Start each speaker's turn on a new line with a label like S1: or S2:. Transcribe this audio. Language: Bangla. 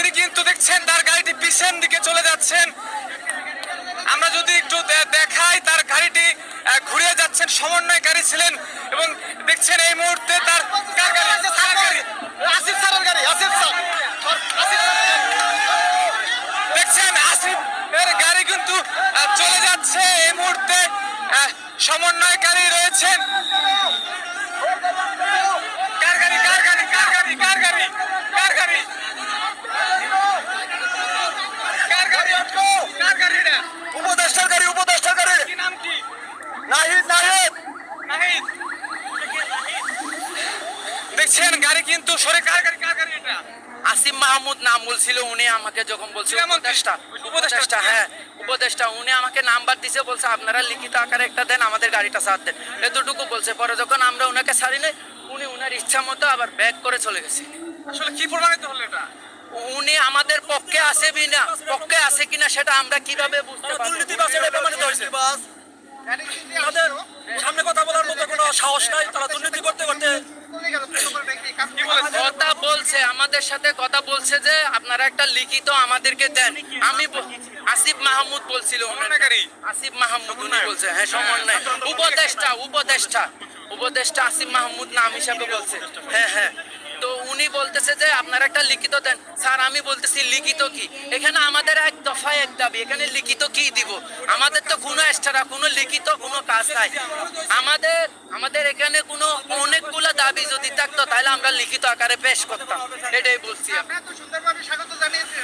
S1: তিনি কিন্তু দেখছেন তার গাড়িটি পিছন দিকে চলে যাচ্ছেন। আমরা যদি একটু দেখাই তার গাড়িটি আহ, ঘুরে যাচ্ছেন। সমন্বয়কারী ছিলেন এবং দেখছেন এই মুহূর্তে তার কার গাড়ি? গাড়ি?
S2: আসিফ স্যারের গাড়ি আসিফ স্যার।
S1: দেখছেন আসিফ এর গাড়ি কিন্তু চলে যাচ্ছে। এই মুহূর্তে সমন্বয়কারী রয়েছেন কার গাড়ি কার গাড়ি কার গাড়ি কার গাড়ি কার গাড়ি কার গাড়ি কার গাড়ি এটা
S2: উপদেষ্টার গাড়ি উপদেষ্টার গাড়ি
S1: কি নাম কি
S2: নাহিদ নাহিদ
S1: নাহিদ দেখছেন গাড়ি কিন্তু সরে কার গাড়ি কার গাড়ি এটা?
S3: আসিম মাহমুদ নাম বলছিল উনি আমাকে যখন বলছিল উপদেষ্টা
S1: উপদেষ্টা?
S3: উপদেষ্টা হ্যাঁ। উপদেষ্টা উনি আমাকে নাম্বার দিছে বলছে আপনারা লিখিত আকারে একটা দেন আমাদের গাড়িটা সাথ দেন। এতটুকু বলছে পরে যখন আমরা ওনাকে ছাড়ি নাই উনি উনার ইচ্ছা মতো আবার ব্যাক করে চলে গেছে।
S1: আসলে কি প্রমাণিত হলো এটা?
S3: উনি আমাদের পক্ষে আছে কিনা পক্ষে আছে কিনা সেটা আমরা কীভাবে বুঝতে পারব?
S2: দুর্নীতিবাজ এটা প্রমাণিত হয়েছে। তাদের সামনে কথা বলার মতো কোনো সাহস নাই তারা দুর্নীতি করতে করতে
S3: কথা বলছে আমাদের সাথে কথা বলছে যে আপনারা একটা লিখিত আমাদেরকে দেন। আমি আসিফ মাহমুদ বলছিল আসিফ মাহমুদ উনি বলছে হ্যাঁ সমন্বয়। উপদেষ্টা উপদেষ্টা। উপদেষ্টা আসিফ মাহমুদ নাম হিসাবে বলছে। হ্যাঁ হ্যাঁ। তো উনি বলতেছে যে আপনারা একটা লিখিত দেন। স্যার আমি বলতেছি লিখিত কি? এখানে আমাদের এক দফায় এক দাবি এখানে লিখিত কি দিব? আমাদের তো কোনো এক্সট্রা কোনো লিখিত কোনো কাজ নাই। আমাদের আমাদের এখানে কোনো দাবি যদি থাকতো তাহলে আমরা লিখিত আকারে পেশ করতাম এটাই বলছি আমি।
S4: সুন্দরভাবে স্বাগত জানিয়েছি